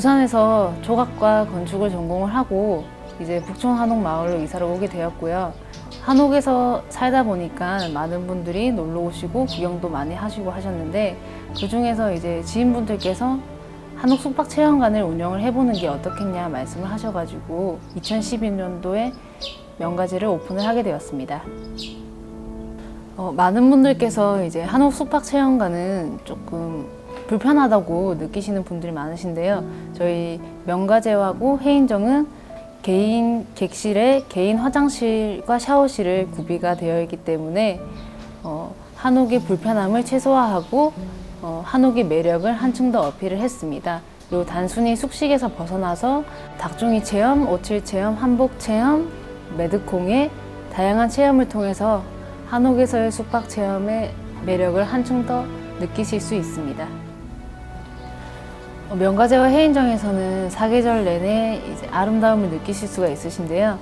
부산에서 조각과 건축을 전공을 하고 이제 북촌 한옥 마을로 이사를 오게 되었고요. 한옥에서 살다 보니까 많은 분들이 놀러 오시고 구경도 많이 하시고 하셨는데 그 중에서 이제 지인분들께서 한옥 숙박 체험관을 운영을 해보는 게 어떻겠냐 말씀을 하셔가지고 2012년도에 명가지를 오픈을 하게 되었습니다. 어, 많은 분들께서 이제 한옥 숙박 체험관은 조금 불편하다고 느끼시는 분들이 많으신데요. 저희 명가제하고 해인정은 개인 객실에 개인 화장실과 샤워실을 구비가 되어 있기 때문에 어, 한옥의 불편함을 최소화하고 어, 한옥의 매력을 한층 더 어필을 했습니다. 그리고 단순히 숙식에서 벗어나서 닭종이 체험, 오칠 체험, 한복 체험, 매드콩의 다양한 체험을 통해서 한옥에서의 숙박 체험의 매력을 한층 더 느끼실 수 있습니다. 어, 명가제와 해인정에서는 사계절 내내 이제 아름다움을 느끼실 수가 있으신데요.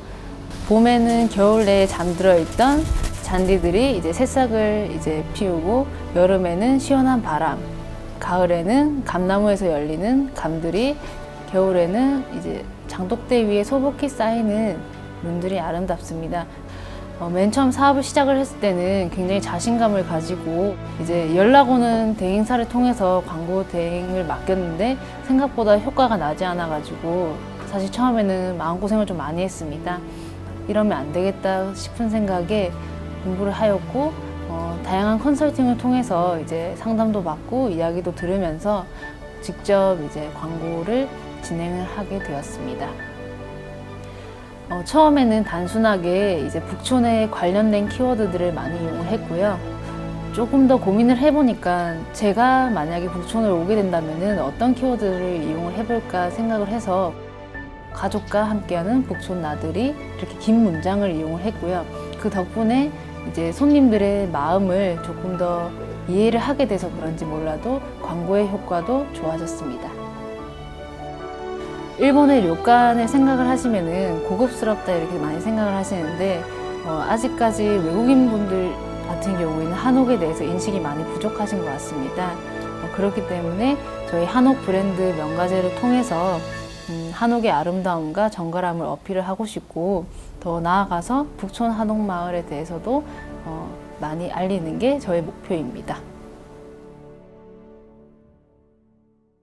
봄에는 겨울 내에 잠들어 있던 잔디들이 이제 새싹을 이제 피우고 여름에는 시원한 바람, 가을에는 감나무에서 열리는 감들이 겨울에는 이제 장독대 위에 소복히 쌓이는 눈들이 아름답습니다. 어, 맨 처음 사업을 시작을 했을 때는 굉장히 자신감을 가지고 이제 연락 오는 대행사를 통해서 광고 대행을 맡겼는데 생각보다 효과가 나지 않아 가지고 사실 처음에는 마음고생을 좀 많이 했습니다. 이러면 안 되겠다 싶은 생각에 공부를 하였고 어, 다양한 컨설팅을 통해서 이제 상담도 받고 이야기도 들으면서 직접 이제 광고를 진행을 하게 되었습니다. 어, 처음에는 단순하게 이제 북촌에 관련된 키워드들을 많이 이용을 했고요. 조금 더 고민을 해보니까 제가 만약에 북촌을 오게 된다면 어떤 키워드를 이용을 해볼까 생각을 해서 가족과 함께하는 북촌 나들이 이렇게 긴 문장을 이용을 했고요. 그 덕분에 이제 손님들의 마음을 조금 더 이해를 하게 돼서 그런지 몰라도 광고의 효과도 좋아졌습니다. 일본의 료칸을 생각을 하시면은 고급스럽다 이렇게 많이 생각을 하시는데 어, 아직까지 외국인 분들 같은 경우에는 한옥에 대해서 인식이 많이 부족하신 것 같습니다. 어, 그렇기 때문에 저희 한옥 브랜드 명가제를 통해서 음, 한옥의 아름다움과 정갈함을 어필을 하고 싶고 더 나아가서 북촌 한옥 마을에 대해서도 어, 많이 알리는 게 저의 목표입니다.